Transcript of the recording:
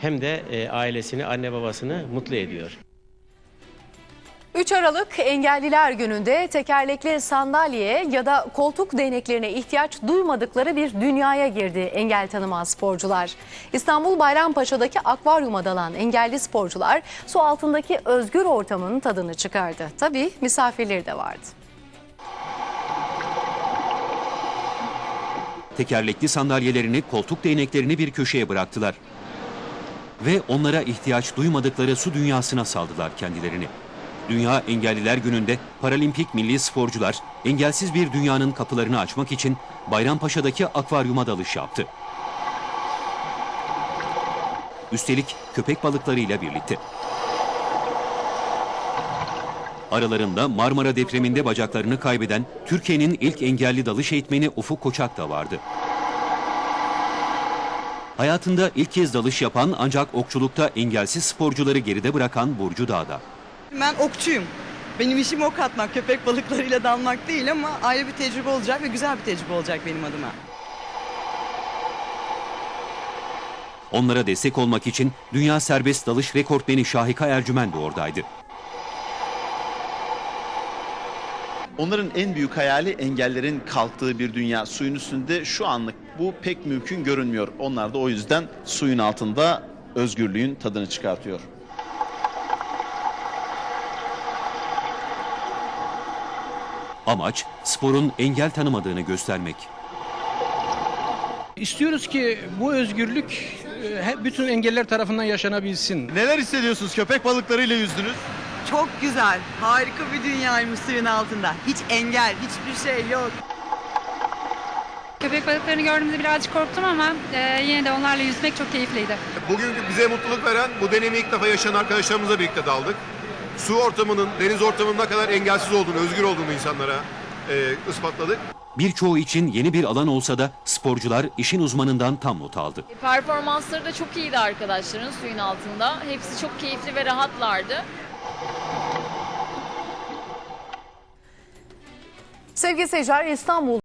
hem de e, ailesini, anne babasını mutlu ediyor. 3 Aralık Engelliler Günü'nde tekerlekli sandalyeye ya da koltuk değneklerine ihtiyaç duymadıkları bir dünyaya girdi engel tanımaz sporcular. İstanbul Bayrampaşa'daki akvaryuma dalan engelli sporcular su altındaki özgür ortamın tadını çıkardı. Tabii misafirleri de vardı. Tekerlekli sandalyelerini, koltuk değneklerini bir köşeye bıraktılar. Ve onlara ihtiyaç duymadıkları su dünyasına saldılar kendilerini. Dünya Engelliler Günü'nde paralimpik milli sporcular engelsiz bir dünyanın kapılarını açmak için Bayrampaşa'daki akvaryuma dalış yaptı. Üstelik köpek balıklarıyla birlikte. Aralarında Marmara depreminde bacaklarını kaybeden Türkiye'nin ilk engelli dalış eğitmeni Ufuk Koçak da vardı. Hayatında ilk kez dalış yapan ancak okçulukta engelsiz sporcuları geride bırakan Burcu Dağ'da. Ben okçuyum. Benim işim ok atmak, köpek balıklarıyla dalmak değil ama ayrı bir tecrübe olacak ve güzel bir tecrübe olacak benim adıma. Onlara destek olmak için dünya serbest dalış rekortmeni Şahika Ercümen de oradaydı. Onların en büyük hayali engellerin kalktığı bir dünya. Suyun üstünde şu anlık bu pek mümkün görünmüyor. Onlar da o yüzden suyun altında özgürlüğün tadını çıkartıyor. Amaç sporun engel tanımadığını göstermek. İstiyoruz ki bu özgürlük e, hep bütün engeller tarafından yaşanabilsin. Neler hissediyorsunuz? Köpek balıklarıyla yüzdünüz. Çok güzel, harika bir dünyaymış suyun altında. Hiç engel, hiçbir şey yok. Köpek balıklarını gördüğümde birazcık korktum ama e, yine de onlarla yüzmek çok keyifliydi. Bugün bize mutluluk veren bu deneyimi ilk defa yaşayan arkadaşlarımızla birlikte daldık. Su ortamının, deniz ortamının ne kadar engelsiz olduğunu, özgür olduğunu insanlara e, ispatladık. Birçoğu için yeni bir alan olsa da sporcular işin uzmanından tam not aldı. Performansları da çok iyiydi arkadaşların suyun altında. Hepsi çok keyifli ve rahatlardı. Sevgili seyirciler İstanbul